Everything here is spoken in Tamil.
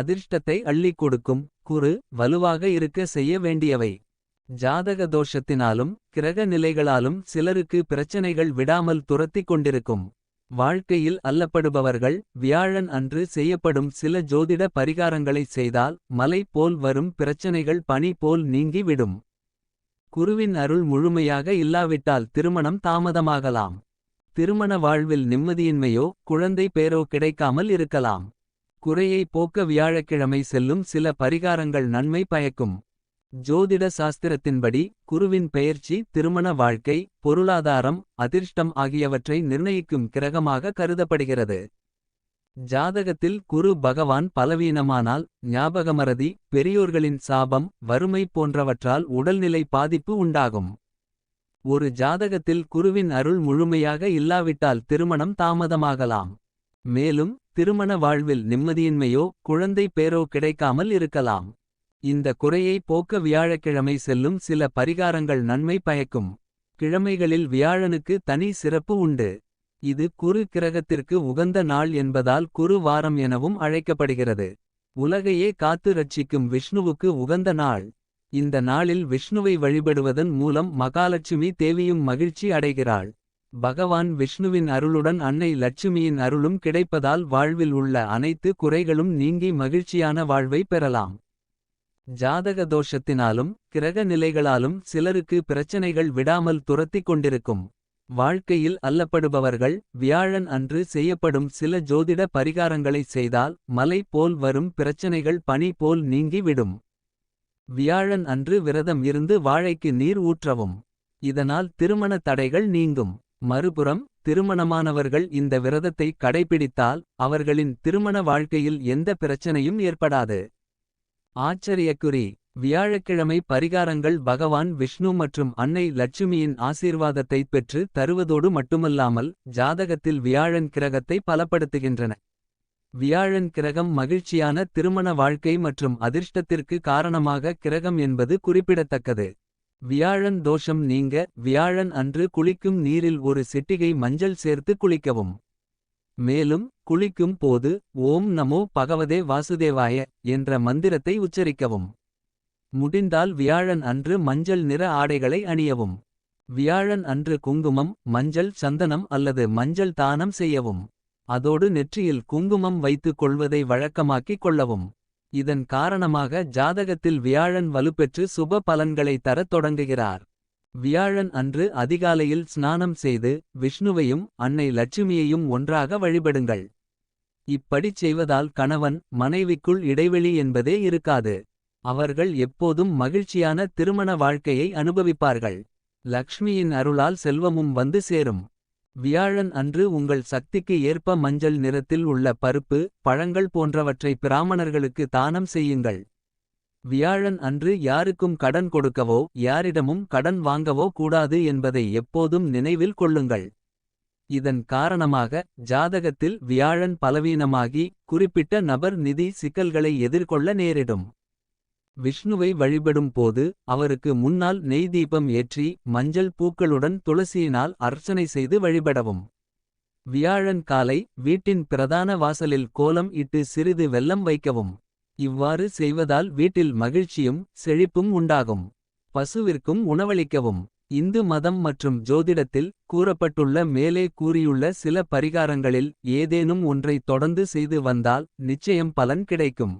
அதிர்ஷ்டத்தை அள்ளிக் கொடுக்கும் குரு வலுவாக இருக்க செய்ய வேண்டியவை. ஜாதக தோஷத்தினாலும் கிரக நிலைகளாலும் சிலருக்கு பிரச்சனைகள் விடாமல் துரத்திக் கொண்டிருக்கும். வாழ்க்கையில் அல்லப்படுபவர்கள் வியாழன் அன்று செய்யப்படும் சில ஜோதிட பரிகாரங்களைச் செய்தால் மலை போல் வரும் பிரச்சனைகள் பனி போல் நீங்கி விடும். குருவின் அருள் முழுமையாக இல்லாவிட்டால் திருமணம் தாமதமாகலாம். திருமண வாழ்வில் நிம்மதியின்மையோ குழந்தை பேரோ கிடைக்காமல் இருக்கலாம். குறையை போக்க வியாழக்கிழமை செல்லும் சில பரிகாரங்கள் நன்மை பயக்கும். ஜோதிட சாஸ்திரத்தின்படி குருவின் பெயர்ச்சி திருமண வாழ்க்கை பொருளாதாரம் அதிர்ஷ்டம் ஆகியவற்றை நிர்ணயிக்கும் கிரகமாக கருதப்படுகிறது. ஜாதகத்தில் குரு பகவான் பலவீனமானால் ஞாபகமறதி பெரியோர்களின் சாபம் வறுமை போன்றவற்றால் உடல்நிலை பாதிப்பு உண்டாகும். ஒரு ஜாதகத்தில் குருவின் அருள் முழுமையாக இல்லாவிட்டால் திருமணம் தாமதமாகலாம். மேலும் திருமண வாழ்வில் நிம்மதியின்மையோ குழந்தை பேரோ கிடைக்காமல் இருக்கலாம். இந்த குறையை போக்க வியாழக்கிழமை செல்லும் சில பரிகாரங்கள் நன்மை பயக்கும். கிழமைகளில் வியாழனுக்கு தனி சிறப்பு உண்டு. இது குரு கிரகத்திற்கு உகந்த நாள் என்பதால் குரு வாரம் எனவும் அழைக்கப்படுகிறது. உலகையே காத்து ரட்சிக்கும் விஷ்ணுவுக்கு உகந்த நாள். இந்த நாளில் விஷ்ணுவை வழிபடுவதன் மூலம் மகாலட்சுமி தேவியும் மகிழ்ச்சி அடைகிறாள். பகவான் விஷ்ணுவின் அருளுடன் அன்னை லட்சுமியின் அருளும் கிடைப்பதால் வாழ்வில் உள்ள அனைத்து குறைகளும் நீங்கி மகிழ்ச்சியான வாழ்வை பெறலாம். ஜாதக தோஷத்தினாலும் கிரக நிலைகளாலும் சிலருக்கு பிரச்சனைகள் விடாமல் துரத்திக் கொண்டிருக்கும். வாழ்க்கையில் அல்லப்படுபவர்கள் வியாழன் அன்று செய்யப்படும் சில ஜோதிட பரிகாரங்களைச் செய்தால் மலை போல் வரும் பிரச்சனைகள் பனி போல் நீங்கி விடும். வியாழன் அன்று விரதம் இருந்து வாழைக்கு நீர் ஊற்றவும். இதனால் திருமண தடைகள் நீங்கும். மறுபுறம் திருமணமானவர்கள் இந்த விரதத்தை கடைபிடித்தால் அவர்களின் திருமண வாழ்க்கையில் எந்த பிரச்சனையும் ஏற்படாது. ஆச்சரியக்குறி வியாழக்கிழமை பரிகாரங்கள் பகவான் விஷ்ணு மற்றும் அன்னை லட்சுமியின் ஆசீர்வாதத்தைப் பெற்று தருவதோடு மட்டுமல்லாமல் ஜாதகத்தில் வியாழன் கிரகத்தை பலப்படுத்துகின்றன. வியாழன் கிரகம் மகிழ்ச்சியான திருமண வாழ்க்கை மற்றும் அதிர்ஷ்டத்திற்கு காரணமாக கிரகம் என்பது குறிப்பிடத்தக்கது. வியாழன் தோஷம் நீங்க வியாழன் அன்று குளிக்கும் நீரில் ஒரு சிட்டிகை மஞ்சள் சேர்த்து குளிக்கவும். மேலும் குளிக்கும் போது ஓம் நமோ பகவதே வாசுதேவாய என்ற மந்திரத்தை உச்சரிக்கவும். முடிந்தால் வியாழன் அன்று மஞ்சள் நிற ஆடைகளை அணியவும். வியாழன் அன்று குங்குமம் மஞ்சள் சந்தனம் அல்லது மஞ்சள் தானம் செய்யவும். அதோடு நெற்றியில் குங்குமம் வைத்துக் கொள்வதை வழக்கமாக்கிக் கொள்ளவும். இதன் காரணமாக ஜாதகத்தில் வியாழன் வலுப்பெற்று சுப பலன்களை தரத் தொடங்குகிறார். வியாழன் அன்று அதிகாலையில் ஸ்நானம் செய்து விஷ்ணுவையும் அன்னை லட்சுமியையும் ஒன்றாக வழிபடுங்கள். இப்படிச் செய்வதால் கணவன் மனைவிக்குள் இடைவெளி என்பதே இருக்காது. அவர்கள் எப்போதும் மகிழ்ச்சியான திருமண வாழ்க்கையை அனுபவிப்பார்கள். லக்ஷ்மியின் அருளால் செல்வமும் வந்து சேரும். வியாழன் அன்று உங்கள் சக்திக்கு ஏற்ப மஞ்சள் நிறத்தில் உள்ள பருப்பு பழங்கள் போன்றவற்றை பிராமணர்களுக்கு தானம் செய்யுங்கள். வியாழன் அன்று யாருக்கும் கடன் கொடுக்கவோ யாரிடமும் கடன் வாங்கவோ கூடாது என்பதை எப்போதும் நினைவில் கொள்ளுங்கள். இதன் காரணமாக ஜாதகத்தில் வியாழன் பலவீனமாகி குறிப்பிட்ட நபர் நிதி சிக்கல்களை எதிர்கொள்ள நேரிடும். விஷ்ணுவை வழிபடும் போது அவருக்கு முன்னால் நெய் தீபம் ஏற்றி மஞ்சள் பூக்களுடன் துளசியினால் அர்ச்சனை செய்து வழிபடவும். வியாழன் காலை வீட்டின் பிரதான வாசலில் கோலம் இட்டு சிறிது வெல்லம் வைக்கவும். இவ்வாறு செய்வதால் வீட்டில் மகிழ்ச்சியும் செழிப்பும் உண்டாகும். பசுவிற்கும் உணவளிக்கவும். இந்து மதம் மற்றும் ஜோதிடத்தில் கூறப்பட்டுள்ள மேலே கூறியுள்ள சில பரிகாரங்களில் ஏதேனும் ஒன்றை தொடர்ந்து செய்து வந்தால் நிச்சயம் பலன் கிடைக்கும்.